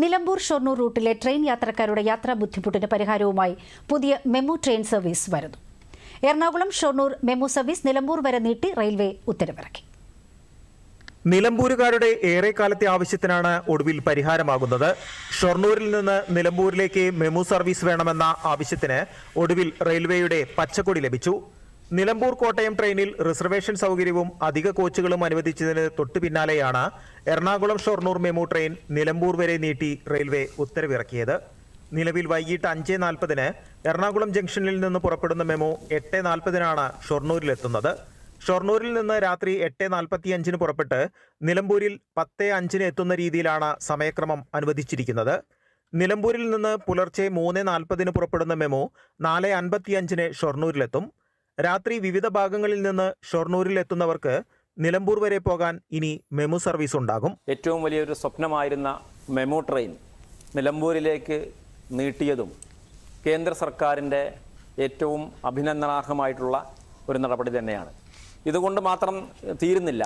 Nilambur Shoranur റൂട്ടിലെ train യാത്രക്കാരുടെ യാത്രാ ബുദ്ധിമുട്ടിന് പരിഹാരവുമായി പുതിയ മെമു ട്രെയിൻ സർവീസ് വരുന്നു. എറണാകുളം ഷൊർണൂർ മെമു സർവീസ് നിലമ്പൂർ വരെ നീട്ടി റെയിൽവേ ഉത്തരവിറക്കി. നിലമ്പൂരുകാരുടെ ഏറെക്കാലത്തെ ആവശ്യത്തിനാണ് ഒടുവിൽ പരിഹാരമാകുന്നത്. ഷൊർണൂരിൽ നിന്ന് നിലമ്പൂരിലേക്ക് മെമു സർവീസ് വേണമെന്ന ആവശ്യത്തിന് ഒടുവിൽ റെയിൽവേയുടെ പച്ചക്കൊടി ലഭിച്ചു. നിലമ്പൂർ കോട്ടയം ട്രെയിനിൽ റിസർവേഷൻ സൗകര്യവും അധിക കോച്ചുകളും അനുവദിച്ചതിന് തൊട്ടു പിന്നാലെയാണ് എറണാകുളം ഷൊർണൂർ മെമു ട്രെയിൻ നിലമ്പൂർ വരെ നീട്ടി റെയിൽവേ ഉത്തരവിറക്കിയത്. നിലവിൽ വൈകിട്ട് അഞ്ച് നാൽപ്പതിന് എറണാകുളം ജംഗ്ഷനിൽ നിന്ന് പുറപ്പെടുന്ന മെമു എട്ട് നാൽപ്പതിനാണ് ഷൊർണൂരിലെത്തുന്നത്. ഷൊർണൂരിൽ നിന്ന് രാത്രി എട്ട് നാൽപ്പത്തി അഞ്ചിന് പുറപ്പെട്ട് നിലമ്പൂരിൽ പത്ത് അഞ്ചിന് എത്തുന്ന രീതിയിലാണ് സമയക്രമം അനുവദിച്ചിരിക്കുന്നത്. നിലമ്പൂരിൽ നിന്ന് പുലർച്ചെ മൂന്ന് നാൽപ്പതിന് പുറപ്പെടുന്ന മെമു നാല് അൻപത്തിയഞ്ചിന് ഷൊർണൂരിലെത്തും. രാത്രി വിവിധ ഭാഗങ്ങളിൽ നിന്ന് ഷൊർണൂരിൽ എത്തുന്നവർക്ക് നിലമ്പൂർ വരെ പോകാൻ ഇനി മെമു സർവീസ് ഉണ്ടാകും ഏറ്റവും വലിയൊരു സ്വപ്നമായിരുന്ന മെമു ട്രെയിൻ നിലമ്പൂരിലേക്ക് നീട്ടിയതും കേന്ദ്ര സർക്കാരിന്റെ ഏറ്റവും അഭിനന്ദനാർഹമായിട്ടുള്ള ഒരു നടപടി തന്നെയാണ്. ഇതുകൊണ്ട് മാത്രം തീരുന്നില്ല.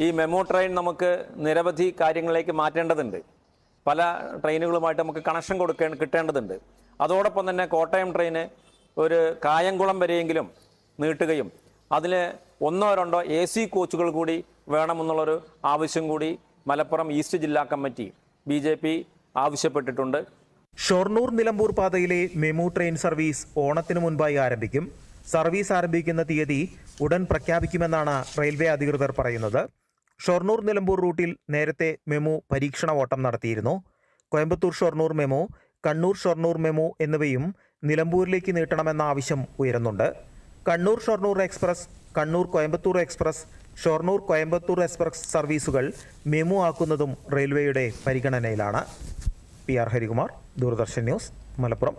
ഈ മെമു ട്രെയിൻ നമുക്ക് നിരവധി കാര്യങ്ങളിലേക്ക് മാറ്റേണ്ടതുണ്ട്. പല ട്രെയിനുകളുമായിട്ട് നമുക്ക് കണക്ഷൻ കൊടുക്കേ കിട്ടേണ്ടതുണ്ട്. അതോടൊപ്പം തന്നെ കോട്ടയം ട്രെയിന് ഒരു കായംകുളം വരെയെങ്കിലും നീട്ടുകയും അതിൽ ഒന്നോ രണ്ടോ എ സി കോച്ചുകൾ കൂടി വേണമെന്നുള്ളൊരു ആവശ്യം കൂടി മലപ്പുറം ഈസ്റ്റ് ജില്ലാ കമ്മിറ്റി ബി ജെ പി ആവശ്യപ്പെട്ടിട്ടുണ്ട്. ഷൊർണൂർ നിലമ്പൂർ പാതയിലെ മെമു ട്രെയിൻ സർവീസ് ഓണത്തിന് മുൻപായി ആരംഭിക്കും. സർവീസ് ആരംഭിക്കുന്ന തീയതി ഉടൻ പ്രഖ്യാപിക്കുമെന്നാണ് റെയിൽവേ അധികൃതർ പറയുന്നത്. ഷൊർണൂർ നിലമ്പൂർ റൂട്ടിൽ നേരത്തെ മെമു പരീക്ഷണ ഓട്ടം നടത്തിയിരുന്നു. കോയമ്പത്തൂർ ഷൊർണൂർ മെമു കണ്ണൂർ ഷൊർണൂർ മെമു എന്നിവയും നിലമ്പൂരിലേക്ക് നീട്ടണമെന്ന ആവശ്യം ഉയരുന്നുണ്ട്. Kannur Shoranur express Kannur Coimbatore express Shoranur Coimbatore express സർവീസുകൾ മെമു ആക്കുന്നതും റെയിൽവേയുടെ പരിഗണനയിലാണ്. P R Harikumar Doordarshan news Malappuram.